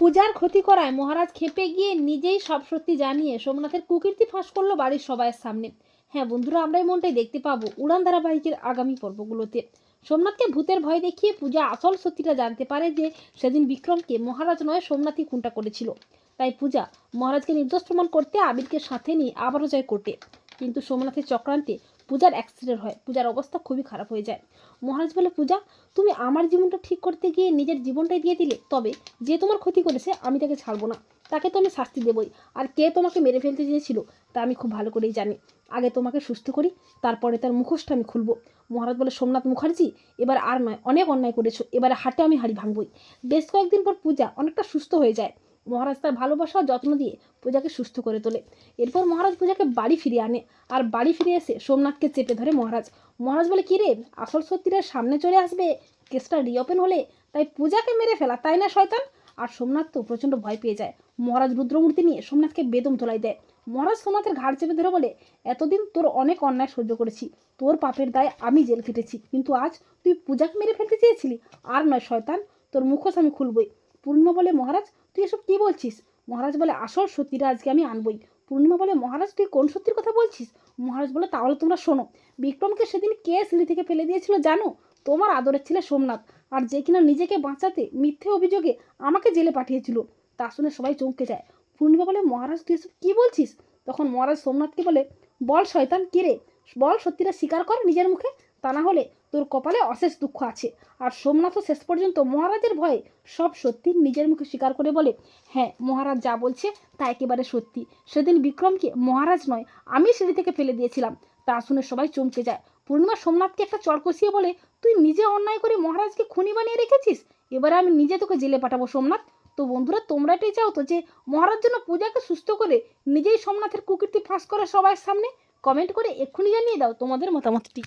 পূজার ক্ষতি করায় মহারাজ খেপে গিয়ে নিজেই সব সত্যি জানিয়ে সোমনাথের কুকীর্তি ফাঁস করল বাড়ির সবাইয়ের সামনে। হ্যাঁ বন্ধুরা, আমরা মনটাই দেখতে পাবো উড়ান ধারাবাহিকের আগামী পর্বগুলোতে। সোমনাথকে ভূতের ভয় দেখিয়ে পূজা আসল সত্যিটা জানতে পারে যে সেদিন বিক্রমকে মহারাজ নয় সোমনাথই খুনটা করেছিল। তাই পূজা মহারাজকে নির্দোষ প্রমাণ করতে আবিরকে সাথে নিয়ে আবারও যায় কোর্টে। কিন্তু সোমনাথের চক্রান্তে পূজার অ্যাক্সিডেন্ট হয়, পূজার অবস্থা খুবই খারাপ হয়ে যায়। মহারাজ বলে, পূজা, তুমি আমার জীবনটা ঠিক করতে গিয়ে নিজের জীবনটাই দিয়ে দিলে। তবে যে তোমার ক্ষতি করেছে, আমি তাকে ছাড়বো না। তাকে তো আমি শাস্তি দেবই। আর কে তোমাকে মেরে ফেলতে চেয়েছিল, তা আমি খুব ভালো করেই জানি। আগে তোমাকে সুস্থ করি, তারপরে তার মুখোশটা আমি খুলবো। মহারাজ বলে, সোমনাথ মুখার্জি, এবার আর নয়, অনেক অন্যায় করেছ। এবারে হাটে আমি হাড়ি ভাঙবই। বেশ কয়েকদিন পর পূজা অনেকটা সুস্থ হয়ে যায়। মহারাজ তার ভালোবাসা ও যত্ন দিয়ে পূজাকে সুস্থ করে তোলে। এরপর মহারাজ পূজাকে বাড়ি ফিরিয়ে আনে আর বাড়ি ফিরে এসে সোমনাথকে চেপে ধরে মহারাজ। মহারাজ বলে, কী রে, আসল সত্যিটা সামনে চলে আসবে? কেসটা রিওপেন হলে তাই পূজাকে মেরে ফেলা, তাই না শয়তান? আর সোমনাথ তো প্রচণ্ড ভয় পেয়ে যায়। মহারাজ রুদ্রমূর্তি নিয়ে সোমনাথকে বেদম তোলাই দেয়। মহারাজ সোমনাথের ঘাড় চেপে ধরে বলে, এতদিন তোর অনেক অন্যায় সহ্য করেছি। তোর পাপের দায়ে আমি জেল খেটেছি। কিন্তু আজ তুই পূজাকে মেরে ফেলতে চেয়েছিলি? আর নয় শয়তান, তোর মুখোশ আমি খুলবই। পূর্ণিমা বলে মহারাজ তুই এসব কী বলছিস? মহারাজ বলে, আসল সত্যিটা আজকে আমি আনবই। পূর্ণিমা বলে, মহারাজ, তুই কোন সত্যির কথা বলছিস? মহারাজ বলে, তাহলে তোমরা শোনো। বিক্রমকে সেদিন কে সিঁড়ি থেকে ফেলে দিয়েছিল জানো? তোমার আদরের ছেলে সোমনাথ। আর যে কিনা নিজেকে বাঁচাতে মিথ্যে অভিযোগে আমাকে জেলে পাঠিয়েছিল, তা শুনে সবাই চমকে যায়। পূর্ণিমা বলে, মহারাজ, তুই এসব কী বলছিস? তখন মহারাজ সোমনাথকে বলে, বল শয়তান কে রে বল সত্যিটা স্বীকার কর নিজের মুখে। তা না হলে তোর কপালে অশেষ দুঃখ আছে। আর সোমনাথও শেষ পর্যন্ত মহারাজের ভয়ে সব সত্যি নিজের মুখে স্বীকার করে বলে হ্যাঁ মহারাজ যা বলছে তা একেবারে সত্যি। সেদিন বিক্রমকে মহারাজ নয়, আমি সিঁড়ি থেকে ফেলে দিয়েছিলাম। তা শুনে সবাই চমকে যায়। পূর্ণিমা সোমনাথকে একটা চড় কষিয়ে বলে, তুই নিজে অন্যায় করে মহারাজকে খুনি বানিয়ে রেখেছিস? এবারে আমি নিজে তোকে জেলে পাঠাবো সোমনাথ। তো বন্ধুরা, তোমরা এটাই চাও তো যে, মহারাজ যেন পূজাকে সুস্থ করে নিজেই সোমনাথের কুকীর্তি ফাঁস করে সবার সামনে? কমেন্ট করে এক্ষুনি জানিয়ে দাও তোমাদের মতামতটি।